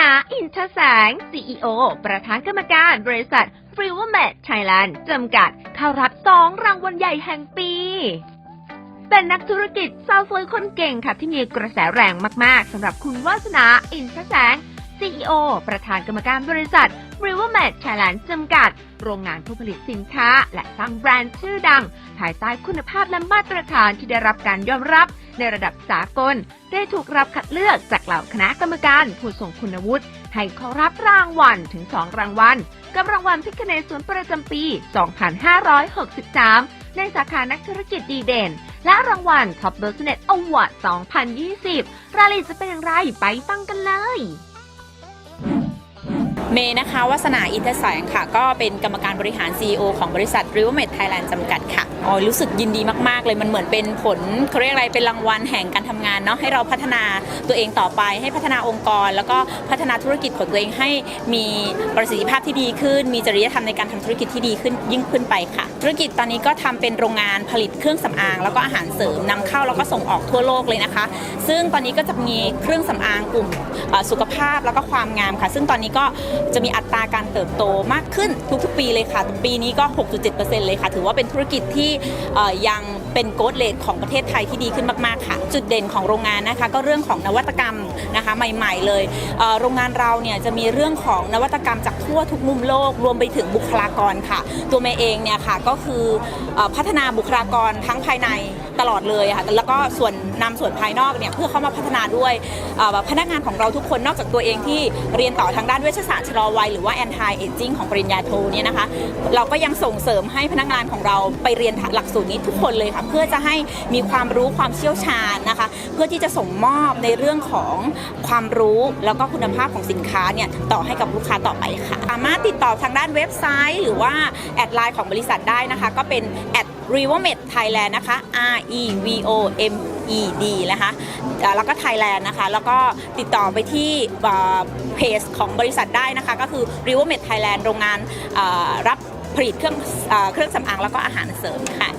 นาอินทแสง CEO ประธานกรรมการบริษัท f r e e w m e d Thailand จำกัด เข้ารับสองรางวัลใหญ่แห่งปี เป็นนักธุรกิจสาวสวยคนเก่งค่ะที่มีกระแสแรงมาก ๆสำหรับคุณวาสนาอินทแสง CEO ประธานกรรมการบริษัท r i v e r m a d Thailand จำกัด โรงงานผู้ผลิตสินค้า และสร้างแบรนด์ชื่อดัง ภายใต้คุณภาพและมาตรฐานที่ได้รับการยอมรับในระดับสากล ได้ถูกรับคัดเลือกจากเหล่าคณะกรรมการผู้ทรงคุณวุฒิให้เขารับรางวัลถึง 2 รางวัล กับรางวัลพิคเนสวนประจำปี 2563 ในสาขานักธุรกิจดีเด่น และรางวัล Top Business Award 2020 รายละเอียดจะเป็นอย่างไรไปฟังกันเลย เมย์นะคะวัสนาอินทแสงค่ะ ก็เป็นกรรมการบริหาร CEO ของบริษัท r i v e r m e d Thailand จำกัดค่ะอ๋อรู้สึกยินดีมาก ๆ เลยมันเหมือนเป็นผลเขาเรียกอะไรเป็นรางวัลแห่งการทำงานเนาะให้เราพัฒนาตัวเองต่อไป ให้พัฒนาองค์กร แล้วก็พัฒนาธุรกิจของตัวเองให้มีประสิทธิภาพที่ดีขึ้น มีจริยธรรมในการทำธุรกิจที่ดีขึ้นยิ่งขึ้นไปค่ะ ธุรกิจตอนนี้ก็ทำเป็นโรงงานผลิตเครื่องสำอาง แล้วก็อาหารเสริมนำเข้าแล้วก็ส่งออกทั่วโลกเลยนะคะ ซึ่งตอนนี้ก็จะมีเครื่องสำอางกลุ่มสุขภาพแล้วก็ความงามค่ะ ซึ่งตอนนี้ก็จะมีอัตราการเติบโตมากขึ้นทุกๆ ปีเลยค่ะ ปีนี้ก็ 6.7%เลยค่ะ ถือว่าเป็นธุรกิจที่ยังเป็นโกลด์เลทของประเทศไทยที่ดีขึ้นมากๆค่ะ จุดเด่นของโรงงานนะคะก็เรื่องของนวัตกรรมนะคะใหม่ๆเลย โรงงานเราเนี่ยจะมีเรื่องของนวัตกรรมจากทั่วทุกมุมโลกรวมไปถึงบุคลากรค่ะ ตัวเมย์เองเนี่ยค่ะก็คือพัฒนาบุคลากรทั้งภายใน ตลอดเลยค่ะแล้วก็ส่วนนำส่วนภายนอกเนี่ยเพื่อเข้ามาพัฒนาด้วยพนักงานของเราทุกคนนอกจากตัวเองที่เรียนต่อทางด้านเวชศาสตร์ชะลอวัยหรือว่า anti aging ของปริญญาโทเนี่ยนะคะ เราก็ยังส่งเสริมให้พนักงานของเราไปเรียนหลักสูตรนี้ทุกคนเลยค่ะเพื่อจะให้มีความรู้ความเชี่ยวชาญนะคะ เพื่อที่จะส่งมอบในเรื่องของความรู้แล้วก็คุณภาพของสินค้าเนี่ยต่อให้กับลูกค้าต่อไปค่ะสามารถติดต่อทางด้านเว็บไซต์ หรือว่าแอดไลน์ของบริษัทได้นะคะ ก็เป็นแอด r e v o m e d Thailand นะคะ R E V O M E D นะคะแล้วก็ Thailand นะคะ แล้วก็ติดต่อไปที่เพจของบริษัทได้นะคะ ก็คือ r e v o m e d Thailand โรงงานรับผลิตเครื่องเครื่องสำอางแล้วก็อาหารเสริมค่ะ